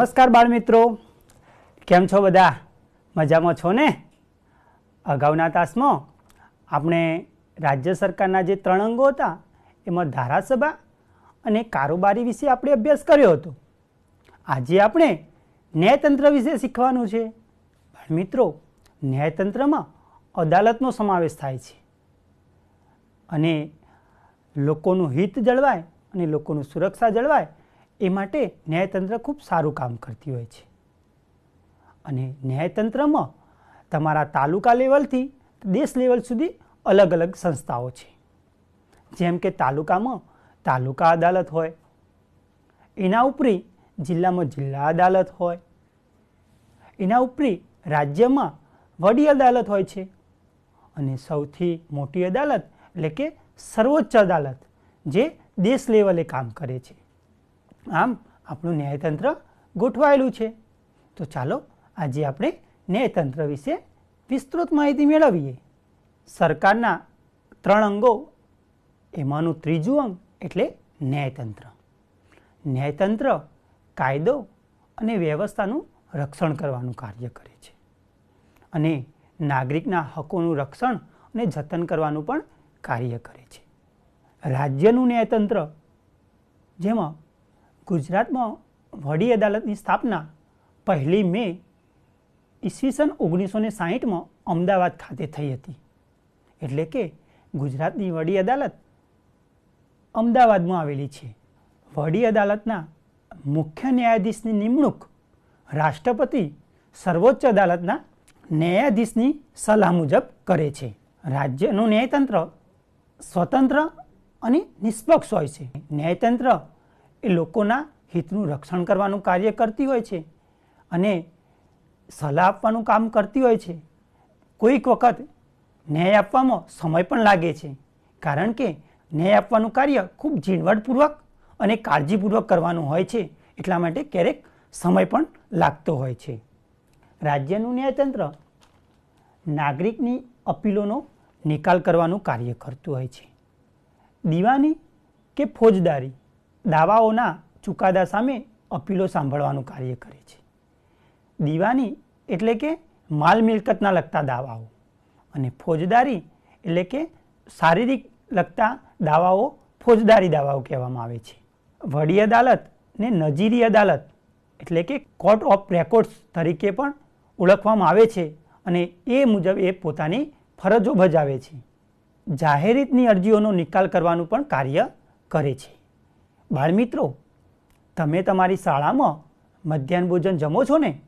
નમસ્કાર બાળમિત્રો. કેમ છો બધા? મજામાં છો ને? અગાઉના તાસમાં આપણે રાજ્ય સરકારના જે ત્રણ અંગો હતા, એમાં ધારાસભા અને કારોબારી વિશે આપણે અભ્યાસ કર્યો હતો. આજે આપણે ન્યાયતંત્ર વિશે શીખવાનું છે. બાળમિત્રો, ન્યાયતંત્રમાં અદાલતનો સમાવેશ થાય છે. અને લોકોનું હિત જળવાય અને લોકોનું સુરક્ષા જળવાય એ માટે ન્યાયતંત્ર ખૂબ સારું કામ કરતી હોય છે. અને ન્યાયતંત્રમાં તમારા તાલુકા લેવલથી દેશ લેવલ સુધી અલગ અલગ સંસ્થાઓ છે. જેમ કે તાલુકામાં તાલુકા અદાલત હોય, એના ઉપરી જિલ્લામાં જિલ્લા અદાલત હોય, એના ઉપરી રાજ્યમાં વડી અદાલત હોય છે. અને સૌથી મોટી અદાલત એટલે કે સર્વોચ્ચ અદાલત, જે દેશ લેવલે કામ કરે છે. આમ આપણું ન્યાયતંત્ર ગોઠવાયેલું છે. તો ચાલો આજે આપણે ન્યાયતંત્ર વિશે વિસ્તૃત માહિતી મેળવીએ. સરકારના ત્રણ અંગો, એમાંનું ત્રીજું અંગ એટલે ન્યાયતંત્ર. ન્યાયતંત્ર કાયદો અને વ્યવસ્થાનું રક્ષણ કરવાનું કાર્ય કરે છે. અને નાગરિકના હકોનું રક્ષણ અને જતન કરવાનું પણ કાર્ય કરે છે. રાજ્યનું ન્યાયતંત્ર, જેમાં ગુજરાતમાં વડી અદાલતની સ્થાપના પહેલી મે ઈસવીસન ઓગણીસો ને સાહીઠમાં અમદાવાદ ખાતે થઈ હતી. એટલે કે ગુજરાતની વડી અદાલત અમદાવાદમાં આવેલી છે. વડી અદાલતના મુખ્ય ન્યાયાધીશની નિમણૂક રાષ્ટ્રપતિ સર્વોચ્ચ અદાલતના ન્યાયાધીશની સલાહ મુજબ કરે છે. રાજ્યનું ન્યાયતંત્ર સ્વતંત્ર અને નિષ્પક્ષ હોય છે. ન્યાયતંત્ર એ લોકોના હિતનું રક્ષણ કરવાનું કાર્ય કરતી હોય છે અને સલાહ આપવાનું કામ કરતી હોય છે. કોઈક વખત ન્યાય આપવામાં સમય પણ લાગે છે. કારણ કે ન્યાય આપવાનું કાર્ય ખૂબ ઝીણવટપૂર્વક અને કાળજીપૂર્વક કરવાનું હોય છે. એટલા માટે ક્યારેક સમય પણ લાગતો હોય છે. રાજ્યનું ન્યાયતંત્ર નાગરિકની અપીલોનો નિકાલ કરવાનું કાર્ય કરતું હોય છે. દીવાની કે ફોજદારી? દાવાઓના ચુકાદા સામે અપીલો સાંભળવાનું કાર્ય કરે છે. દીવાની એટલે કે માલ મિલકતના લગતા દાવાઓ અને ફોજદારી એટલે કે શારીરિક લગતા દાવાઓ ફોજદારી દાવાઓ કહેવામાં આવે છે. વડી અદાલત ને નજીરી અદાલત એટલે કે કોર્ટ ઓફ રેકોર્ડ્સ તરીકે પણ ઓળખવામાં આવે છે અને એ મુજબ એ પોતાની ફરજો બજાવે છે. જાહેરિતની અરજીઓનો નિકાલ કરવાનું પણ કાર્ય કરે છે. બાળમિત્રો તમે તમારી શાળામાં મધ્યાહન ભોજન જમો છો ને?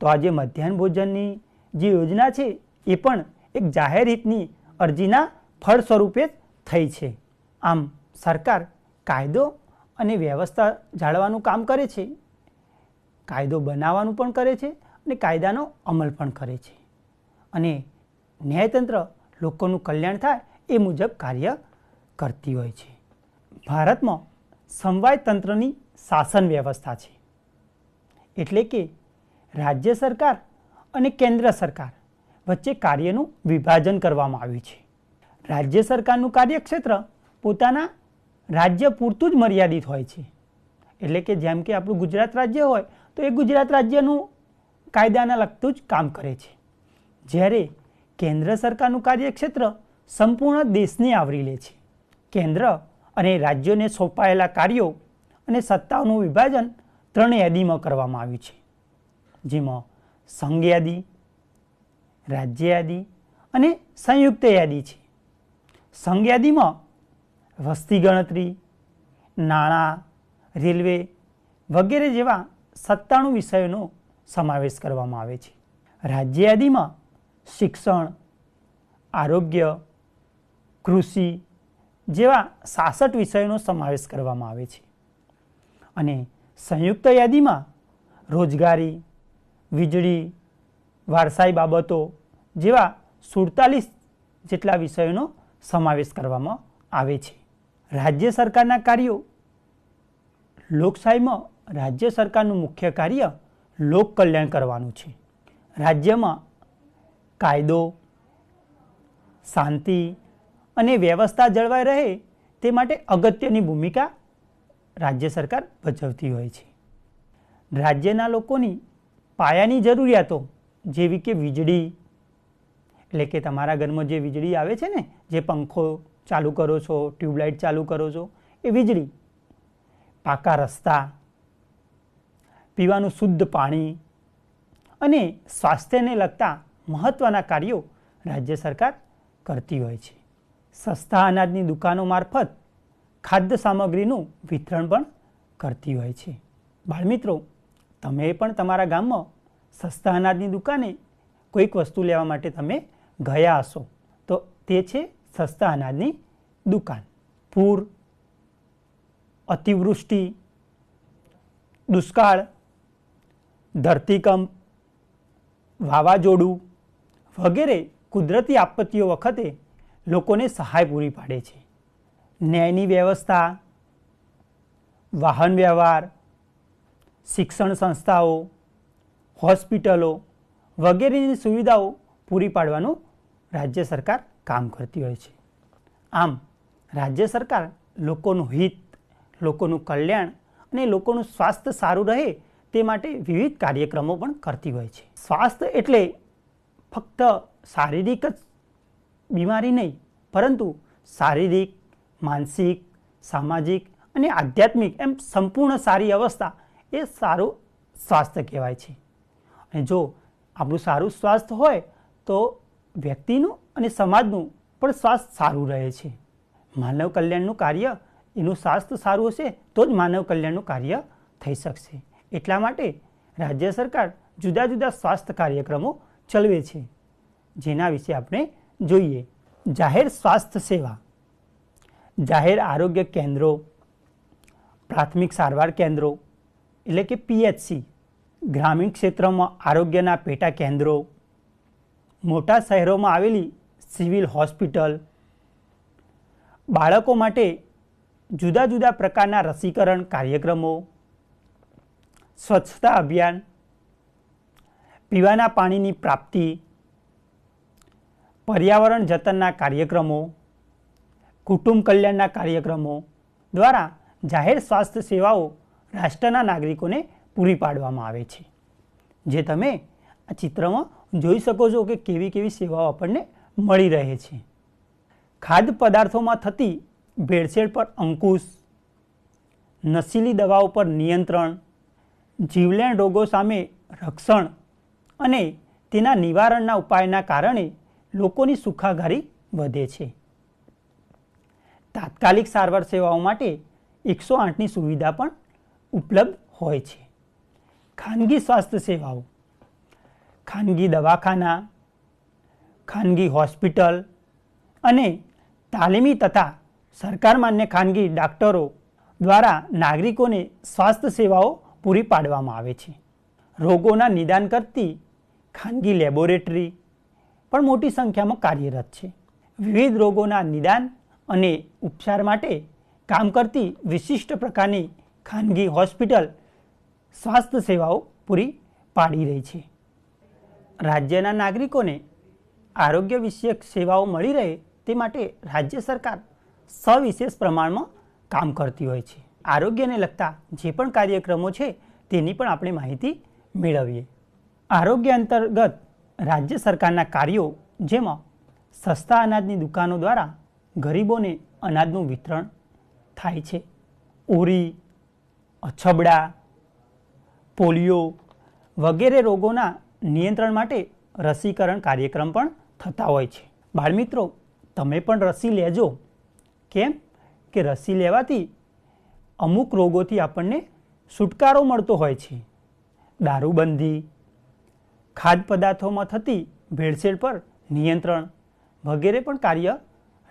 તો આજે મધ્યાહન ભોજનની જે યોજના છે, એ પણ એક જાહેર હિતની અરજીના ફળ સ્વરૂપે થઈ છે. આમ સરકાર કાયદો અને વ્યવસ્થા જાળવાનું કામ કરે છે. કાયદો બનાવવાનું પણ કરે છે અને કાયદાનો અમલ પણ કરે છે. અને ન્યાયતંત્ર લોકોનું કલ્યાણ થાય એ મુજબ કાર્ય કરતી હોય છે. ભારતમાં સમવાય તંત્રની શાસન વ્યવસ્થા છે. એટલે કે રાજ્ય સરકાર અને કેન્દ્ર સરકાર વચ્ચે કાર્યનું વિભાજન કરવામાં આવ્યું છે. રાજ્ય સરકારનું કાર્યક્ષેત્ર પોતાના રાજ્ય પૂરતું જ મર્યાદિત હોય છે. એટલે કે જેમ કે આપણું ગુજરાત રાજ્ય હોય, તો એ ગુજરાત રાજ્યનું કાયદાના લગતું જ કામ કરે છે. જ્યારે કેન્દ્ર સરકારનું કાર્યક્ષેત્ર સંપૂર્ણ દેશને આવરી લે છે. કેન્દ્ર અને રાજ્યોને સોંપાયેલા કાર્યો અને સત્તાઓનું વિભાજન ત્રણ યાદીમાં કરવામાં આવ્યું છે. જેમાં સંઘ યાદી, રાજ્ય યાદી અને સંયુક્ત યાદી છે. સંઘ યાદીમાં વસ્તી ગણતરી, નાણાં, રેલવે વગેરે જેવા સત્તાણું વિષયોનો સમાવેશ કરવામાં આવે છે. રાજ્ય યાદીમાં શિક્ષણ, આરોગ્ય, કૃષિ જેવા સાસઠ વિષયોનો સમાવેશ કરવામાં આવે છે. અને સંયુક્ત યાદીમાં રોજગારી, વીજળી, વારસાઈ બાબતો જેવા સુડતાલીસ જેટલા વિષયોનો સમાવેશ કરવામાં આવે છે. રાજ્ય સરકારના કાર્યો. લોકશાહીમાં રાજ્ય સરકારનું મુખ્ય કાર્ય લોક કલ્યાણ કરવાનું છે. રાજ્યમાં કાયદો, શાંતિ અને વ્યવસ્થા જળવાઈ રહે તે માટે અગત્યની ભૂમિકા રાજ્ય સરકાર ભજવતી હોય છે. રાજ્યના લોકોની પાયાની જરૂરિયાતો જેવી કે વીજળી, એટલે કે તમારા ઘરમાં જે વીજળી આવે છે ને, જે પંખો ચાલુ કરો છો, ટ્યુબલાઇટ ચાલુ કરો છો, એ વીજળી, પાકા રસ્તા, પીવાનું શુદ્ધ પાણી અને સ્વાસ્થ્યને લગતા મહત્ત્વના કાર્યો રાજ્ય સરકાર કરતી હોય છે. સસ્તા અનાજની દુકાનો મારફત ખાદ્ય સામગ્રીનું વિતરણ પણ કરતી હોય છે. બાળમિત્રો, તમે પણ તમારા ગામમાં સસ્તા અનાજની દુકાને કોઈક વસ્તુ લેવા માટે તમે ગયા હશો, તો તે છે સસ્તા અનાજની દુકાન. પૂર, અતિવૃષ્ટિ, દુષ્કાળ, ધરતીકંપ, વાવાઝોડું વગેરે કુદરતી આપત્તિઓ વખતે લોકોને સહાય પૂરી પાડે છે. ન્યાયની વ્યવસ્થા, વાહન વ્યવહાર, શિક્ષણ સંસ્થાઓ, હોસ્પિટલો વગેરેની સુવિધાઓ પૂરી પાડવાનું રાજ્ય સરકાર કામ કરતી હોય છે. આમ, રાજ્ય સરકાર લોકોનું હિત, લોકોનું કલ્યાણ અને લોકોનું સ્વાસ્થ્ય સારું રહે તે માટે વિવિધ કાર્યક્રમો પણ કરતી હોય છે. સ્વાસ્થ્ય એટલે ફક્ત શારીરિક જ બીમારી નહીં, પરંતુ શારીરિક, માનસિક, સામાજિક અને આધ્યાત્મિક એમ સંપૂર્ણ સારી અવસ્થા એ સારું સ્વાસ્થ્ય કહેવાય છે. અને જો આપણું સારું સ્વાસ્થ્ય હોય, તો વ્યક્તિનું અને સમાજનું પણ સ્વાસ્થ્ય સારું રહે છે. માનવ કલ્યાણનું કાર્ય એનું સ્વાસ્થ્ય સારું હશે, તો જ માનવ કલ્યાણનું કાર્ય થઈ શકશે. એટલા માટે રાજ્ય સરકાર જુદા જુદા સ્વાસ્થ્ય કાર્યક્રમો ચલાવે છે. જેના વિશે આપણે જોઈએ. જાહેર સ્વાસ્થ્ય સેવા. જાહેર આરોગ્ય કેન્દ્રો. પ્રાથમિક સારવાર કેન્દ્રો. એટલે કે પીએચસી. ગ્રામીણ ક્ષેત્રમાં આરોગ્યના પેટા કેન્દ્રો. મોટા શહેરોમાં આવેલી સિવિલ હોસ્પિટલ. બાળકો માટે જુદા જુદા પ્રકારના રસીકરણ કાર્યક્રમો. સ્વચ્છતા અભિયાન. પીવાના પાણીની પ્રાપ્તિ. પર્યાવરણ જતનના કાર્યક્રમો, કુટુંબ કલ્યાણના કાર્યક્રમો દ્વારા જાહેર સ્વાસ્થ્ય સેવાઓ રાષ્ટ્રના નાગરિકોને પૂરી પાડવામાં આવે છે. જે તમે આ ચિત્રમાં જોઈ શકો છો કે કેવી કેવી સેવાઓ આપણને મળી રહે છે. ખાદ્ય પદાર્થોમાં થતી ભેળસેળ પર અંકુશ નશીલી દવાઓ પર નિયંત્રણ, જીવલેણ રોગો સામે રક્ષણ અને તેના નિવારણના ઉપાયના કારણે લોકોની સુખાકારી વધે છે. તાત્કાલિક સારવાર સેવાઓ માટે એકસો આઠની સુવિધા પણ ઉપલબ્ધ હોય છે. ખાનગી સ્વાસ્થ્ય સેવાઓ, ખાનગી દવાખાના, ખાનગી હોસ્પિટલ અને તાલીમી તથા સરકાર માન્ય ખાનગી ડાક્ટરો દ્વારા નાગરિકોને સ્વાસ્થ્ય સેવાઓ પૂરી પાડવામાં આવે છે. રોગોના નિદાન કરતી ખાનગી લેબોરેટરી પણ મોટી સંખ્યામાં કાર્યરત છે. વિવિધ રોગોના નિદાન અને ઉપચાર માટે કામ કરતી વિશિષ્ટ પ્રકારની ખાનગી હોસ્પિટલ સ્વાસ્થ્ય સેવાઓ પૂરી પાડી રહી છે. રાજ્યના નાગરિકોને આરોગ્ય વિષયક સેવાઓ મળી રહે તે માટે રાજ્ય સરકાર સવિશેષ પ્રમાણમાં કામ કરતી હોય છે. આરોગ્યને લગતા જે પણ કાર્યક્રમો છે તેની પણ આપણે માહિતી મેળવીએ. આરોગ્ય અંતર્ગત રાજ્ય સરકારના કાર્યો જેમાં સસ્તા અનાજની દુકાનો દ્વારા ગરીબોને અનાજનું વિતરણ થાય છે. ઓરી, અછબડા, પોલિયો વગેરે રોગોના નિયંત્રણ માટે રસીકરણ કાર્યક્રમ પણ થતા હોય છે. બાળમિત્રો, તમે પણ રસી લેજો. કેમ કે રસી લેવાથી અમુક રોગોથી આપણને છુટકારો મળતો હોય છે. દારૂબંધી ખાદ્ય પદાર્થોમાં થતી ભેળસેળ પર નિયંત્રણ વગેરે પણ કાર્ય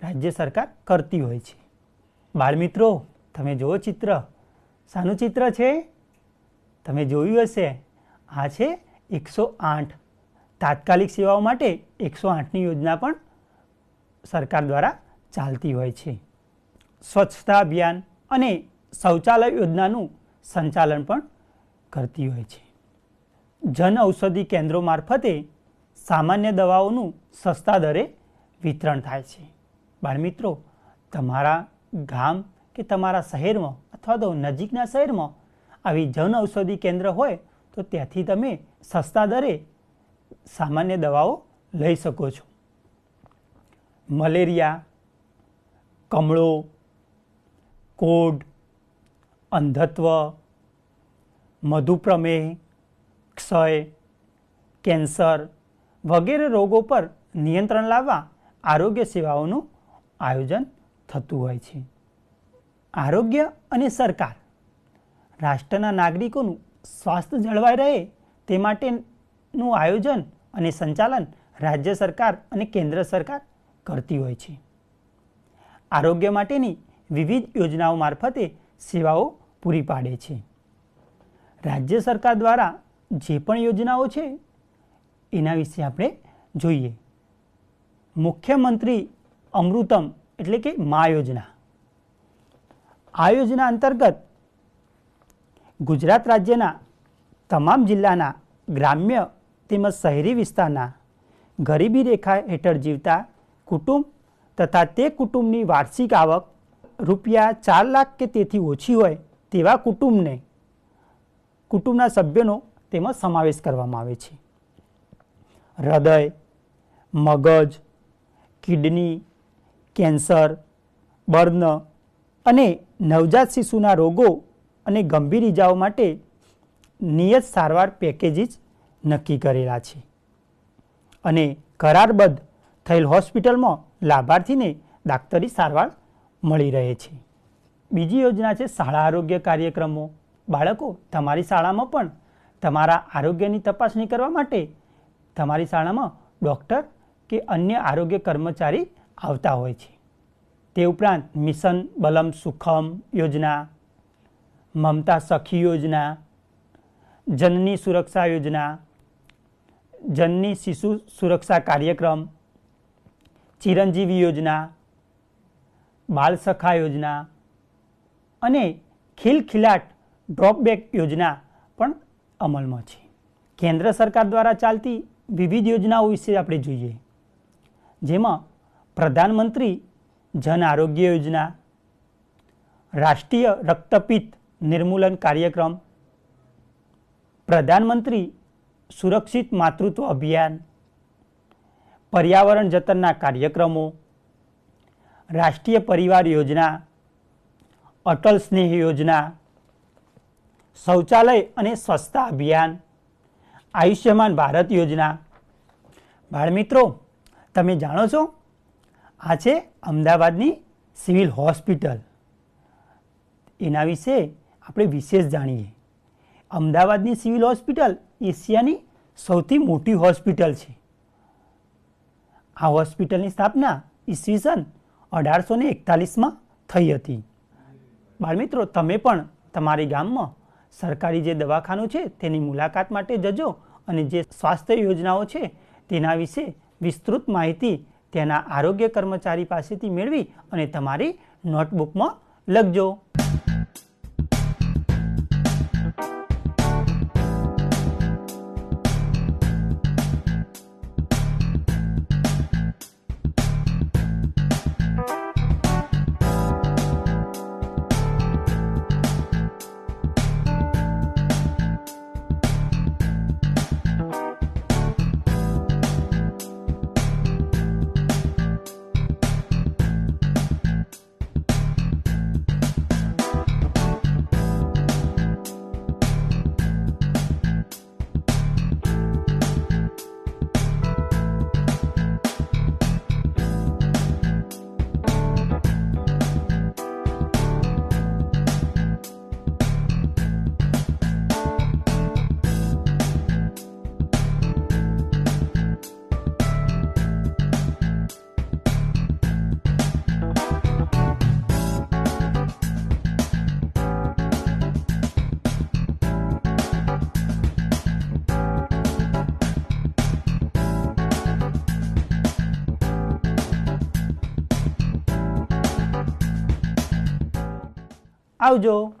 રાજ્ય સરકાર કરતી હોય છે. બાળમિત્રો, તમે જુઓ ચિત્ર. શાનું ચિત્ર છે? તમે જોયું હશે. આ છે એકસો આઠ. તાત્કાલિક સેવાઓ માટે એકસો આઠની યોજના પણ સરકાર દ્વારા ચાલતી હોય છે. સ્વચ્છતા અભિયાન અને શૌચાલય યોજનાનું સંચાલન પણ કરતી હોય છે. જન ઔષધિ કેન્દ્રો મારફતે સામાન્ય દવાઓનું સસ્તા દરે વિતરણ થાય છે. બાળમિત્રો, તમારા ગામ કે તમારા શહેરમાં અથવા તો નજીકના શહેરમાં આવી જન ઔષધિ કેન્દ્ર હોય તો ત્યાંથી તમે સસ્તા દરે સામાન્ય દવાઓ લઈ શકો છો. મલેરિયા, કમળો, કોડ, અંધત્વ, મધુપ્રમેહ ક્ષય, કેન્સર વગેરે રોગો પર નિયંત્રણ લાવવા આરોગ્ય સેવાઓનું આયોજન થતું હોય છે. આરોગ્ય અને સરકાર રાષ્ટ્રના નાગરિકોનું સ્વાસ્થ્ય જળવાઈ રહે તે માટેનું આયોજન અને સંચાલન રાજ્ય સરકાર અને કેન્દ્ર સરકાર કરતી હોય છે. આરોગ્ય માટેની વિવિધ યોજનાઓ મારફતે સેવાઓ પૂરી પાડે છે. રાજ્ય સરકાર દ્વારા જે પણ યોજનાઓ છે, એના વિશે આપણે જોઈએ. મુખ્યમંત્રી અમૃતમ એટલે કે મા યોજના. આ યોજના અંતર્ગત ગુજરાત રાજ્યના તમામ જિલ્લાના ગ્રામ્ય તેમજ શહેરી વિસ્તારના ગરીબી રેખા હેઠળ જીવતા કુટુંબ તથા તે કુટુંબની વાર્ષિક આવક રૂપિયા ચાર લાખ કે તેથી ઓછી હોય તેવા કુટુંબને, કુટુંબના સભ્યોનો તેમાં સમાવેશ કરવામાં આવે છે. હૃદય, મગજ, કિડની, કેન્સર, બર્ન અને નવજાત શિશુના રોગો અને ગંભીર ઇજાઓ માટે નિયત સારવાર પેકેજીસ નક્કી કરેલા છે. અને કરારબદ્ધ થયેલ હોસ્પિટલમાં લાભાર્થીને ડાક્ટરી સારવાર મળી રહે છે. બીજી યોજના છે શાળા આરોગ્ય કાર્યક્રમો. બાળકો તમારી શાળામાં પણ તમારા આરોગ્યની તપાસણી કરવા માટે તમારી શાળામાં ડૉક્ટર કે અન્ય આરોગ્ય કર્મચારી આવતા હોય છે. તે ઉપરાંત મિશન બલમ સુખમ યોજના, મમતા સખી યોજના, જનની સુરક્ષા યોજના, જનની શિશુ સુરક્ષા કાર્યક્રમ, ચિરંજીવી યોજના, બાળ સખા યોજના અને ખિલખિલાટ ડ્રોપબેક યોજના પણ અમલમાં છે. કેન્દ્ર સરકાર દ્વારા ચાલતી વિવિધ યોજનાઓ વિશે આપણે જોઈએ. જેમાં પ્રધાનમંત્રી જન આરોગ્ય યોજના, રાષ્ટ્રીય રક્તપિત્ત નિર્મૂલન કાર્યક્રમ, પ્રધાનમંત્રી સુરક્ષિત માતૃત્વ અભિયાન, પર્યાવરણ જતનના કાર્યક્રમો, રાષ્ટ્રીય પરિવાર યોજના, અટલ સ્નેહ યોજના શૌચાલય અને સ્વચ્છતા અભિયાન, આયુષ્યમાન ભારત યોજના. બાળમિત્રો, તમે જાણો છો? આ છે અમદાવાદની સિવિલ હોસ્પિટલ. એના વિશે આપણે વિશેષ જાણીએ. અમદાવાદની સિવિલ હોસ્પિટલ એશિયાની સૌથી મોટી હોસ્પિટલ છે. આ હોસ્પિટલની સ્થાપના ઈસવીસન અઢારસો ને એકતાલીસમાં થઈ હતી. બાળમિત્રો, તમે પણ તમારી ગામમાં સરકારી જે દવાખાનું છે, તેની મુલાકાત માટે જજો અને જે સ્વાસ્થ્ય યોજનાઓ છે, તેના વિશે વિસ્તૃત માહિતી તેના આરોગ્ય કર્મચારી પાસેથી મેળવી અને તમારી નોટબુકમાં લખજો. આવજો.